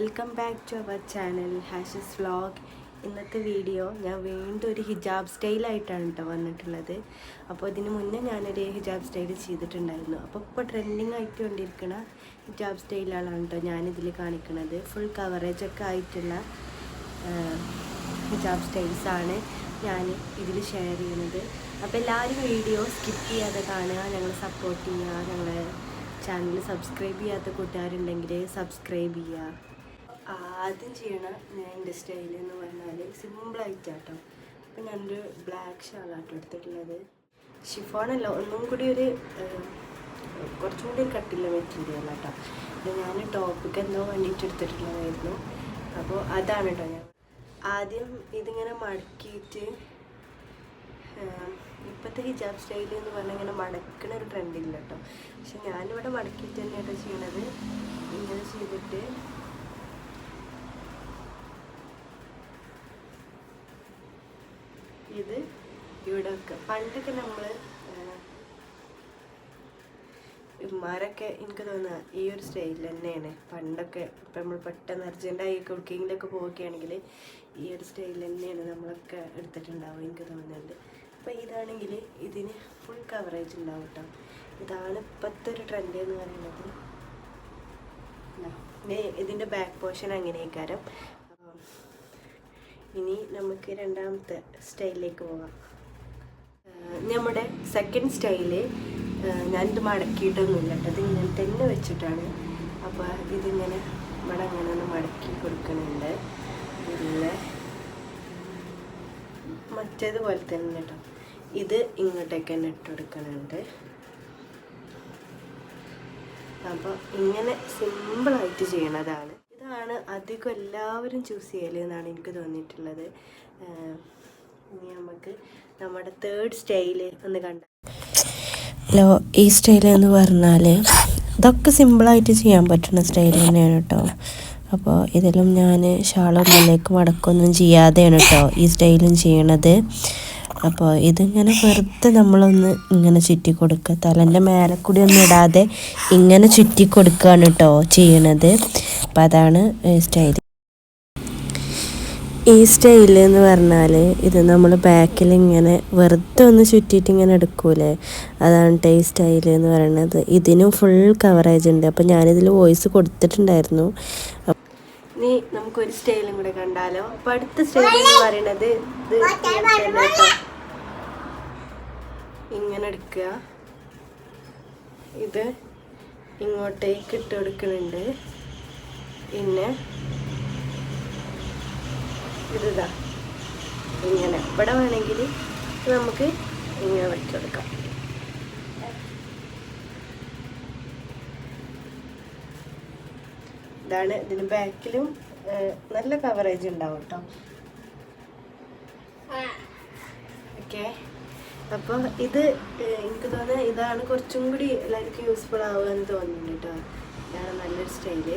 Welcome back to our channel ഹാഷസ് vlog ഇന്നത്തെ video ഞാൻ വീണ്ടും ഒരു ഹിജാബ് സ്റ്റൈലായിട്ടാണ് കേട്ടോ വന്നിട്ടുള്ളത്. അപ്പോൾ ഇതിന് മുന്നേ ഞാനൊരു ഹിജാബ് സ്റ്റൈൽ ചെയ്തിട്ടുണ്ടായിരുന്നു. അപ്പോൾ ഇപ്പോൾ ട്രെൻഡിങ് ആയിട്ട് കൊണ്ടിരിക്കുന്ന ഹിജാബ് സ്റ്റൈലാണ് കേട്ടോ ഞാനിതിൽ കാണിക്കുന്നത് ഫുൾ കവറേജ് ഒക്കെ ആയിട്ടുള്ള ഹിജാബ് സ്റ്റൈൽസാണ് ഞാൻ ഇതിൽ ഷെയർ ചെയ്യുന്നത്. അപ്പോൾ എല്ലാവരും വീഡിയോ സ്കിപ്പ് ചെയ്യാതെ കാണുക ഞങ്ങളെ സപ്പോർട്ട് ചെയ്യുക ഞങ്ങളെ ചാനൽ സബ്സ്ക്രൈബ് ചെയ്യാത്ത കൂട്ടുകാരുണ്ടെങ്കിൽ സബ്സ്ക്രൈബ് ചെയ്യുക. ആദ്യം ചെയ്യണ ഞാൻ എന്റെ സ്റ്റൈൽ എന്ന് പറഞ്ഞാൽ സിമ്പിളായിട്ടാട്ടോ അപ്പം ഞാനൊരു ബ്ലാക്ക് ഷാളാട്ടോ എടുത്തിട്ടുള്ളത്. ഷിഫോണല്ല ഒന്നും കൂടി ഒരു കുറച്ചും കൂടി കട്ടില്ല മെറ്റീരിയൽ കേട്ടോ ഞാൻ ടോപ്പിക്ക് എന്തോ വേണ്ടിയിട്ട് എടുത്തിട്ടുള്ളതായിരുന്നു. അപ്പോൾ അതാണ് കേട്ടോ ഞാൻ. ആദ്യം ഇതിങ്ങനെ മടക്കിയിട്ട് ഇപ്പോഴത്തെ ഹിജാബ് സ്റ്റൈൽ എന്ന് പറഞ്ഞാൽ ഇങ്ങനെ മടക്കണ ഒരു ട്രെൻഡില്ല കേട്ടോ പക്ഷെ ഞാനിവിടെ മടക്കിയിട്ട് തന്നെയാണ് ചെയ്യണത്. ഇങ്ങനെ ചെയ്തിട്ട് ഇത് ഇവിടെ വെക്കുക പണ്ടൊക്കെ നമ്മൾ ഇമാരൊക്കെ എനിക്ക് തോന്നുക ഈ ഒരു സ്റ്റൈലിൽ തന്നെയാണ്. പണ്ടൊക്കെ ഇപ്പം നമ്മൾ പെട്ടെന്ന് അർജന്റായി കുക്കിങ്ങിലൊക്കെ പോവുകയാണെങ്കിൽ ഈ ഒരു സ്റ്റൈലിൽ തന്നെയാണ് നമ്മളൊക്കെ എടുത്തിട്ടുണ്ടാവുക എനിക്ക് തോന്നുന്നുണ്ട്. അപ്പോൾ ഇതാണെങ്കിൽ ഇതിന് ഫുൾ കവറേജ് ഉണ്ടാവും കേട്ടോ ഇതാണ് ഇപ്പോഴത്തെ ഒരു ട്രെൻഡ് എന്ന് പറയുന്നത്. ഇതിന്റെ ബാക്ക് പോർഷൻ അങ്ങനെയൊക്കാരം ഇനി നമുക്ക് രണ്ടാമത്തെ സ്റ്റൈലിലേക്ക് പോകാം. നമ്മുടെ സെക്കൻഡ് സ്റ്റൈൽ ഞാനിത് മടക്കിയിട്ടൊന്നുമില്ല കേട്ടോ. ഇങ്ങനെ തന്നെ വെച്ചിട്ടാണ്. അപ്പോൾ ഇതിങ്ങനെ ഇവിടെ അങ്ങനെ ഒന്ന് മടക്കി കൊടുക്കുന്നുണ്ട്. പിന്നെ മറ്റേതുപോലെ തന്നെ കേട്ടോ. ഇത് ഇങ്ങോട്ടേക്ക് തന്നെ ഇട്ട് കൊടുക്കുന്നുണ്ട്. അപ്പോൾ ഇങ്ങനെ സിമ്പിളായിട്ട് ചെയ്യണതാണ്. ഇതാണ് അധികം എല്ലാവരും ചൂസ് ചെയ്യലെന്നാണ് എനിക്ക് തോന്നിയിട്ടുള്ളത്. ഇനി നമുക്ക് നമ്മുടെ തേർഡ് സ്റ്റൈൽ ഒന്ന് കണ്ട ഹലോ ഈ സ്റ്റൈൽ എന്ന് പറഞ്ഞാൽ ഇതൊക്കെ സിമ്പിളായിട്ട് ചെയ്യാൻ പറ്റുന്ന സ്റ്റൈൽ തന്നെയാണ് കേട്ടോ. അപ്പോൾ ഇതിലും ഞാൻ ഷാളൊന്നിലേക്ക് മടക്കൊന്നും ചെയ്യാതെയാണ് കേട്ടോ ഈ സ്റ്റൈലും ചെയ്യണത്. അപ്പോൾ ഇതിങ്ങനെ വെറുതെ നമ്മളൊന്ന് ഇങ്ങനെ ചുറ്റി കൊടുക്കുക തലന്റെ മേലക്കൂടി ഒന്നും ഇടാതെ ഇങ്ങനെ ചുറ്റി കൊടുക്കുകയാണ് കേട്ടോ ചെയ്യണത്. അപ്പോൾ അതാണ് സ്റ്റൈൽ ഈ സ്റ്റൈൽ എന്ന് പറഞ്ഞാൽ ഇത് നമ്മൾ ബാക്കിൽ ഇങ്ങനെ വെറുതെ ഒന്ന് ചുറ്റിയിട്ട് ഇങ്ങനെ എടുക്കൂലേ? അതാണ് ഈ സ്റ്റൈൽ എന്ന് പറയുന്നത് ഇതിനും ഫുൾ കവറേജ് ഉണ്ട്. അപ്പോൾ ഞാനിതിൽ വോയിസ് കൊടുത്തിട്ടുണ്ടായിരുന്നു. ഇനി നമുക്കൊരു സ്റ്റൈലും കൂടെ കണ്ടാലോ. അപ്പോൾ അടുത്ത സ്റ്റൈൽ എന്ന് പറയുന്നത് ഇത് ഇങ്ങനെ എടുക്കുക. ഇത് ഇങ്ങോട്ടേക്ക് ഇട്ട് കൊടുക്കുന്നുണ്ട്. പിന്നെ ഇതാ ഇങ്ങനെ. ഇവിടെ വേണമെങ്കിൽ നമുക്ക് ഇങ്ങനെ വെച്ചെടുക്കാം ഇതാണ് ഇതിന് ബാക്കിലും നല്ല കവറേജ് ഉണ്ടാവും കേട്ടോ. ഓക്കെ അപ്പോൾ ഇത് എനിക്ക് തോന്നുന്നത് ഇതാണ് കുറച്ചും കൂടി എല്ലാവർക്കും യൂസ്ഫുൾ ആവുക എന്ന് തോന്നുന്നുണ്ട് കേട്ടോ ഇതാണ് നല്ലൊരു സ്റ്റൈൽ